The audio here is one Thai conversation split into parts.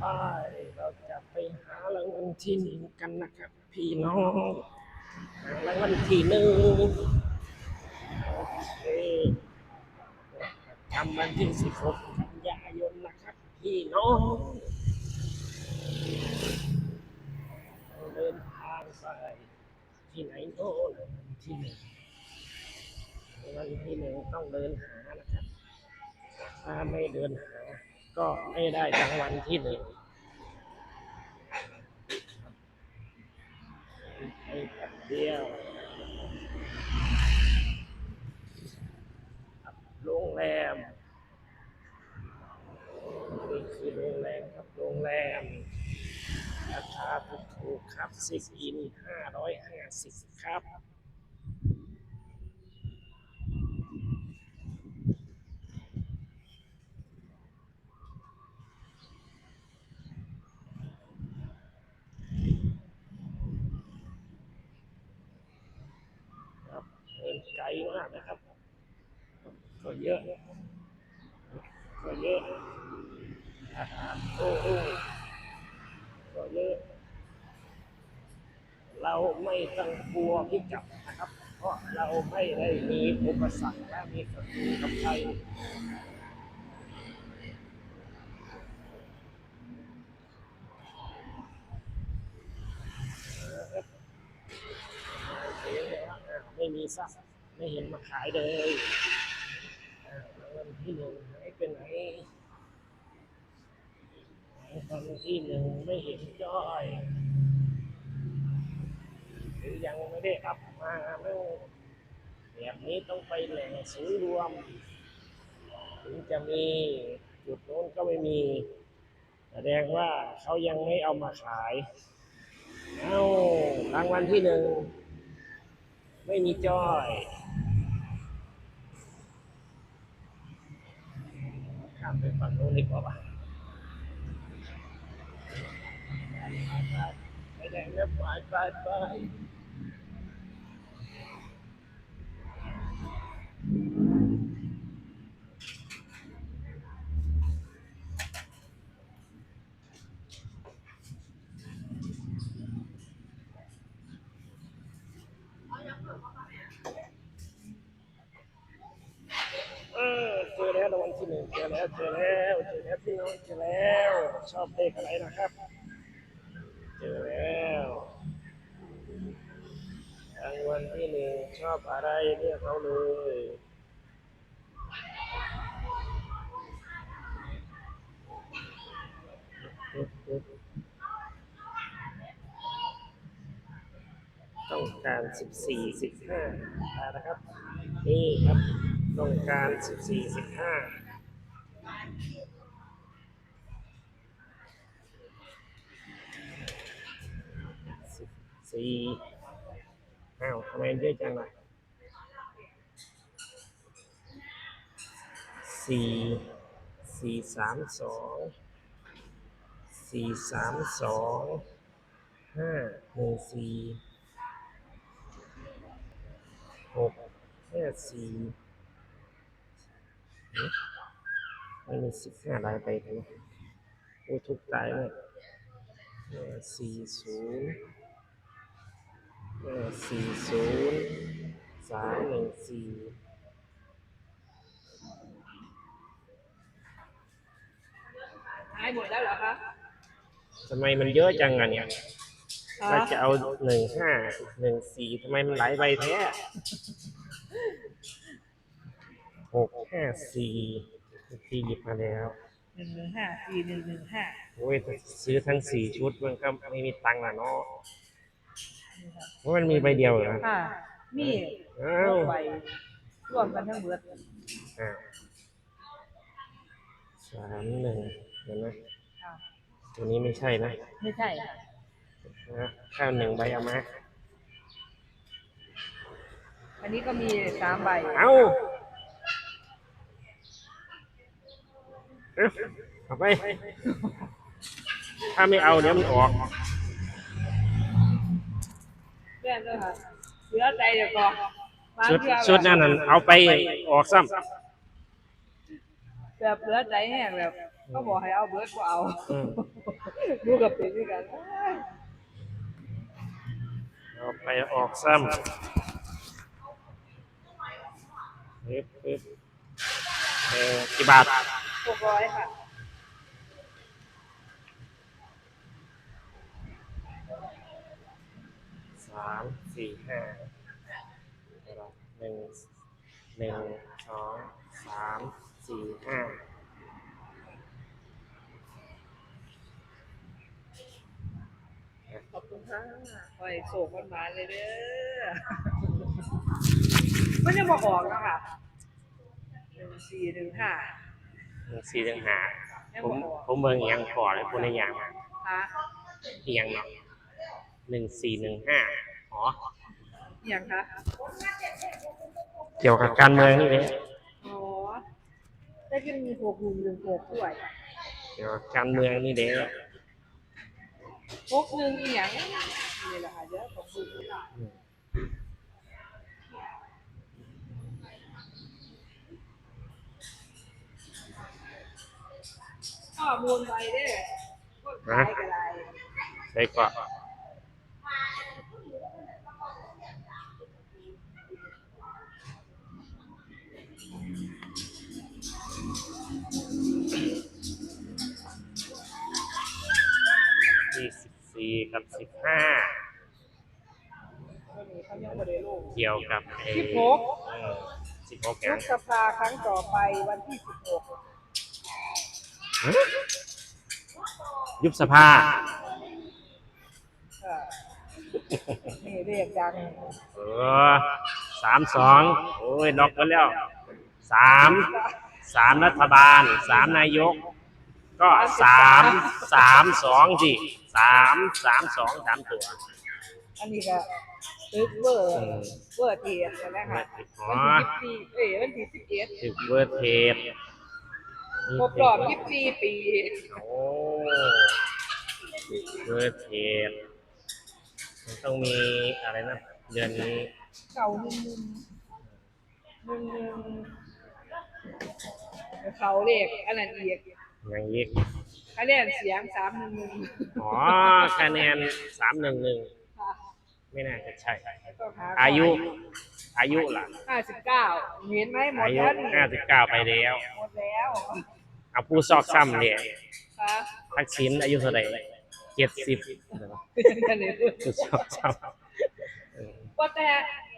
ไปเราจะไปหารางวัลที่หนึ่งกันนะครับ พี่น้องหารางวัลที่หนึ่งโอเคทำวันที่สิบหกกันยายนนะครับ พี่น้องเราเดินทางไปที่ไหนโน่นที่หนึ่งวันที่หนึ่งต้องเดินหานะครับ ถ้าไม่เดินหา ก็ไม่ได้รางวัลที่หนึ่งไปแป๊บเดียวโรงแรมนี่คือโรงแรมครับโรงแรมราคาถูกๆครับซิกอินห้าร้อยห้าสิบครับเดินไกล มากนะครับก็เยอะก็เยอะอาหารโอ้โหก็เยอะ เราไม่ต้องกลัวพิกัดนะครับ เพราะเราไม่ได้มีอุปสรรคและมีศัตรูกับใครไม่มีสัก ไม่เห็นมาขายเลยรางวัลที่หนึ่งหายไปไหนรางวัลที่หนึ่งไม่เห็นจ้อยหรือยังไม่ได้อัพมาเรื่แบบนี้ต้องไปแหล่งศูนย์รวม ถึงจะมีจุดโน้นก็ไม่มี แสดงว่าเขายังไม่เอามาขายเอ้ารางวัลที่หนึ่งไม่มีจ้อย ข้ามไปฝั่ง ที่หนึ่งเจอแล้วเจอแล้วเจอแล้วพี่น้องเจอแล้ว ชอบเลขอะไรนะครับ เจอแล้วรางวัลที่หนึ่งชอบอะไรเรียกเขาเลยต้องการ 14 15นะครับ นี่ครับ ต้องการ 14 15 สี่อ้าวทำไมเยอะจังล่ะสี่สี่สามสองสี่สามสองห้าหนึ่งสี่หกห้าสี่มันมีสิบห้าลายไปกันนะโอ้ทุกตายเลยสี่ศูนย์ สี่ศูนย์สามหนึ่งสี่หายหมดแล้วเหรอคะทำไมมันเยอะจังอะเนี่ยคะถ้าจะเอาหนึ่งห้าหนึ่งสี่ทำไมมันหลายใบแท้หกห้าสี่ที่หยิบมาแล้วหนึ่งหนึ่งห้าสี่หนึ่งหนึ่งห้าโอ้ยแต่ซื้อทั้งสี่ชุดมันก็ไม่มีตังค์อะเนาะ เพราะมันมีใบเดียวเหรอค่ะ มีอ้าวใบร่วมกันทั้งเบิดอ่าสามหนึ่งเห็นไหมค่ะตัวนี้ไม่ใช่นะไม่ใช่ค่ะนะข้าวหนึ่งใบเอามา อันนี้ก็มีสามใบเอาเอาเอาไป ถ้าไม่เอาเดี๋ยวมันออกเพื่อ นด้วยค่ะเหลือใจเดี๋ยวก่อนชุดชุดนั่นน่ะเอาไปออกซ้ำแบบเหลือใจแห้งแบบเขาบอกให้เอาเบิร์ดก็เอาดูกับเป็นด้วยกันเอาไปออกซ้ำปึ๊บปึ๊บเออกี่บาทหกร้อยค่ะามสี่ห้าหนึ่งหนึ่งสองสามสี่ห้าขอบคุณค่ะคอยโศกมันมาเลยเด้อมันยังบอกออกแล้วค่ะหนึ่งสี่หนึ่งห้าหนึ่งสี่หนึ่งห้ายังผมบอกออกผมเบิ่งอิหยังก่อนเลยพูดในอย่างมาค่ะเอียงเนาะหนึ่งสี่หนึ่งห้า อ๋ออหย่างคะเกี่ยวกับการเมืองนี่เลยอ๋อได้กินมีหกหนึ่งหนึ่งหกด้วยเกี่ยวกับการเมืองนี่เด้หกหนึ่งอีหยังนี่แหละค่ะเดี๋ยวของคุณค่ะอืมข้อมูลไปเด้อก็ขายกันไรใส่ก็ยี่ กับสิบห้าวันนี้เขายังไม่ได้ลงเกี่ยวกับไอ้สิบหกสิบหกรังฐสภาครั้งต่อไปวันที่สิบหกยุบสภาค่ะนี่เรียกดังเออสามสองโอ้ยล็อกกันแล้วสามสามรัฐบาลสามนายก ก็สามสามสองสิสามสามสองสามตัว อันนี้ก็ตึกเวอร์อืมเวอร์เทียนนะคะอ๋อ วันที่สิบสี่เอ้ยวันที่สิบเอ็ดถึกเวอร์เทปครบรอบยี่สิบสี่ปีโอ้เวอร์เทปมันต้องมีอะไรนะ เดือนนี้ เก่าหนึ่งหนึ่งหนึ่งหนึ่งเขาเรียกอันนั้นอีก อย่างนี้คะแนนเสียงสามหนึ่งหนึ่งอ๋อคะแนนสามหนึ่งหนึ่งค่ะไม่น่าจะใช่ต้องหาอายุ อายุล่ะห้าสิบเก้าเห็นไหมหมดอายุแล้วนี่ห้าสิบเก้าไปแล้วหมดแล้วเอาผู้ซอกซ้ำเนี่ยค่ะทักษิณอายุเท่าไหร่เจ็ดสิบกันเลยผู้ซอกซ้ำเออว่าแต่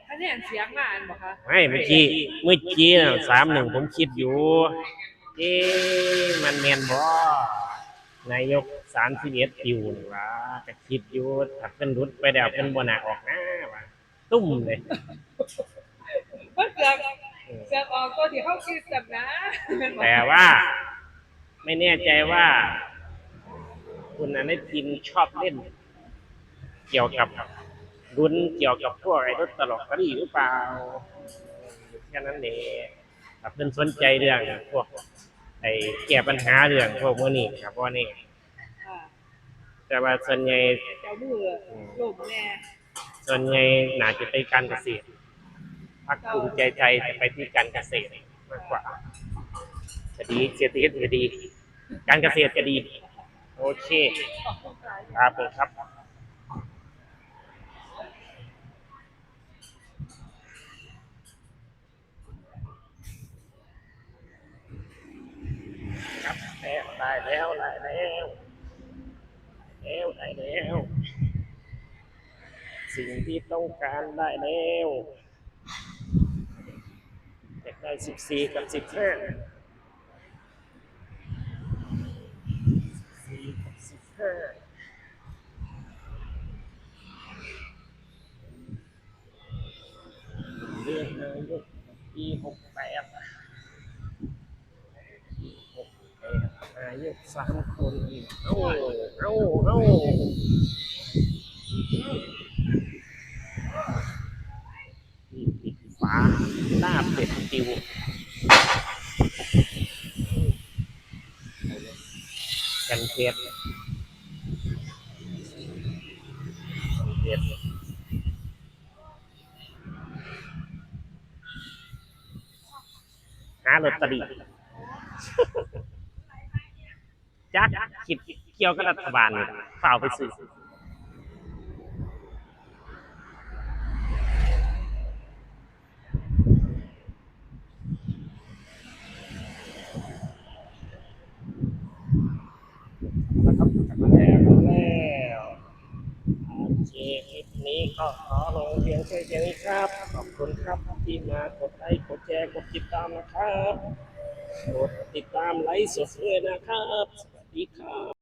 คะแนนเสียงมาอันบอกคะไม่เมื่อกี้เมื่อกี้สามหนึ่งผมคิดอยู่ เอ๊ะมันแมนบ่นายกสามสิบเอ็ดปิวนี่วะจะคิดอยู่ถ้าเป็นรุดไปแล้วเป็นบนาออกหน้าวะตุ้มเลยมันเสียงเสียงออกตัวที่เขาคิดแบบนะแต่ว่า ไม่แน่ใจว่า คุณอนุทินชอบเล่น เกี่ยวกับรุนเกี่ยวกับพวกไอ้รถตลกกรีหรือเปล่าแค่นั้นเองถ้าเพิ่นสนใจเรื่องพวก ไอ้แก้ปัญหาเรื่องพวกพวกนี้ครับว่านี่อ่าแต่ว่าส่วนใหญ่เจ้ามือลมแน่ส่วนใหญ่น่าจะไปการเกษตรพรรคภูมิใจไทยจะไปที่การเกษตรมากกว่าจะดีเศรษฐกิจจะดี การเกษตรจะดี โอเคครับผมครับครับ ได้แล้วได้แล้วแล้วได้แล้ว สิ่งที่ต้องการได้แล้วอยากได้สิบสี่กับสิบห้าสี่กับสิบห้าเรื่องนายกปีหกแปดหกแป ดนายกสามคนอีกเอ้าเอ้าเอ้าปิดฝาหน้าเป็ดติวกันเทศกันเทศหาลอตเตอรี่ จักคิดเกี่ยวกับรัฐบาลนี่ฝ่าไปซื้อนะครับมาแล้วแล้วโอเคคลิปนี้ก็ขอลงเพียงแค่นี้ครับ ขอบคุณครับที่มากดไลค์กดแชร์กดติดตามนะครับ กดติดตามไลฟ์สดด้วยนะครับ สวัสดีครับ